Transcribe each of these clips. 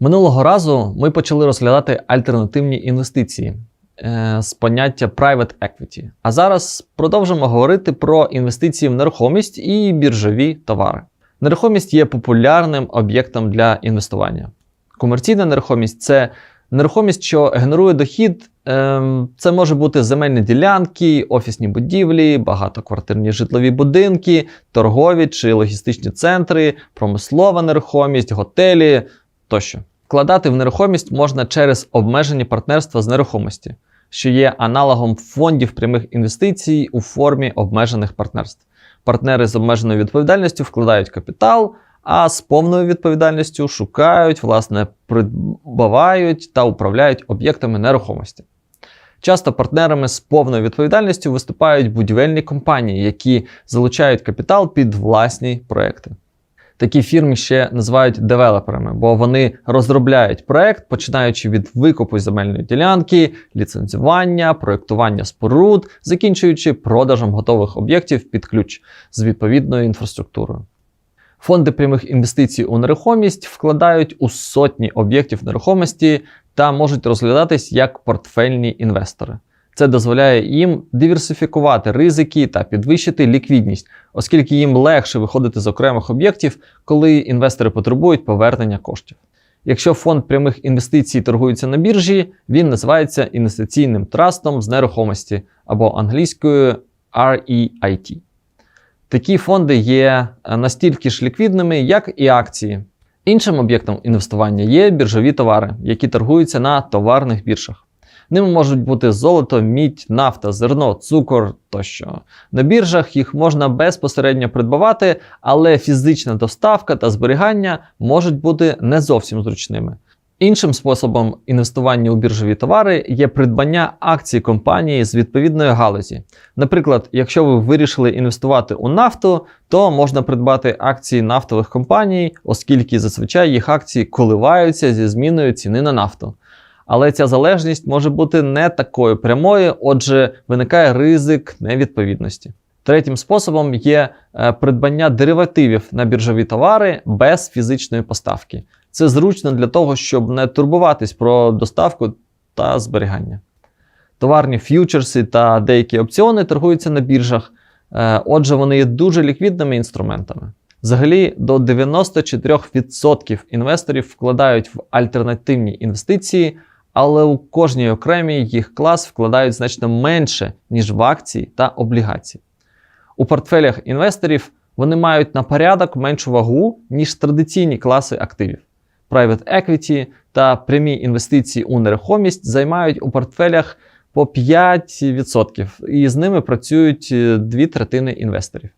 Минулого разу ми почали розглядати альтернативні інвестиції е, з поняття private equity. А зараз продовжимо говорити про інвестиції в нерухомість і біржові товари. Нерухомість є популярним об'єктом для інвестування. Комерційна нерухомість це нерухомість, що генерує дохід. Ем, Це може бути земельні ділянки, офісні будівлі, багатоквартирні житлові будинки, торгові чи логістичні центри, промислова нерухомість, готелі тощо. Вкладати в нерухомість можна через обмежені партнерства з нерухомості, що є аналогом фондів прямих інвестицій у формі обмежених партнерств. Партнери з обмеженою відповідальністю вкладають капітал, а з повною відповідальністю шукають, власне, придбавають та управляють об'єктами нерухомості. Часто партнерами з повною відповідальністю виступають будівельні компанії, які залучають капітал під власні проекти. Такі фірми ще називають девелоперами, бо вони розробляють проект, починаючи від викупу земельної ділянки, ліцензування, проєктування споруд, закінчуючи продажем готових об'єктів під ключ з відповідною інфраструктурою. Фонди прямих інвестицій у нерухомість вкладають у сотні об'єктів нерухомості та можуть розглядатись як портфельні інвестори. Це дозволяє їм диверсифікувати ризики та підвищити ліквідність, оскільки їм легше виходити з окремих об'єктів, коли інвестори потребують повернення коштів. Якщо фонд прямих інвестицій торгується на біржі, він називається інвестиційним трастом з нерухомості або англійською REIT. Такі фонди є настільки ж ліквідними, як і акції. Іншим об'єктом інвестування є біржові товари, які торгуються на товарних біржах. Ними можуть бути золото, мідь, нафта, зерно, цукор тощо. На біржах їх можна безпосередньо придбавати, але фізична доставка та зберігання можуть бути не зовсім зручними. Іншим способом інвестування у біржові товари є придбання акцій компанії з відповідної галузі. Наприклад, якщо ви вирішили інвестувати у нафту, то можна придбати акції нафтових компаній, оскільки зазвичай їх акції коливаються зі зміною ціни на нафту. Але ця залежність може бути не такою прямою, отже, виникає ризик невідповідності. Третім способом є е, придбання деривативів на біржові товари без фізичної поставки. Це зручно для того, щоб не турбуватись про доставку та зберігання. Товарні ф'ючерси та деякі опціони торгуються на біржах, е, отже, вони є дуже ліквідними інструментами. Взагалі, до 94% інвесторів вкладають в альтернативні інвестиції, але у кожній окремій їх клас вкладають значно менше, ніж в акції та облігації. У портфелях інвесторів вони мають на порядок меншу вагу, ніж традиційні класи активів. Private equity та прямі інвестиції у нерухомість займають у портфелях по 5%, і з ними працюють дві третини інвесторів.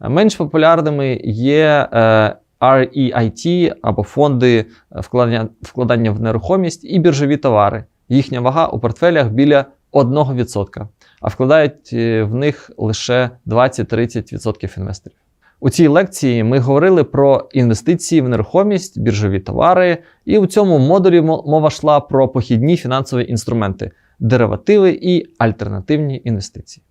Менш популярними є е, REIT або фонди вкладання, вкладання в нерухомість і біржові товари. Їхня вага у портфелях біля 1%, а вкладають е, в них лише 20-30% інвесторів. У цій лекції ми говорили про інвестиції в нерухомість, біржові товари, і у цьому модулі мова йшла про похідні фінансові інструменти, деривативи і альтернативні інвестиції.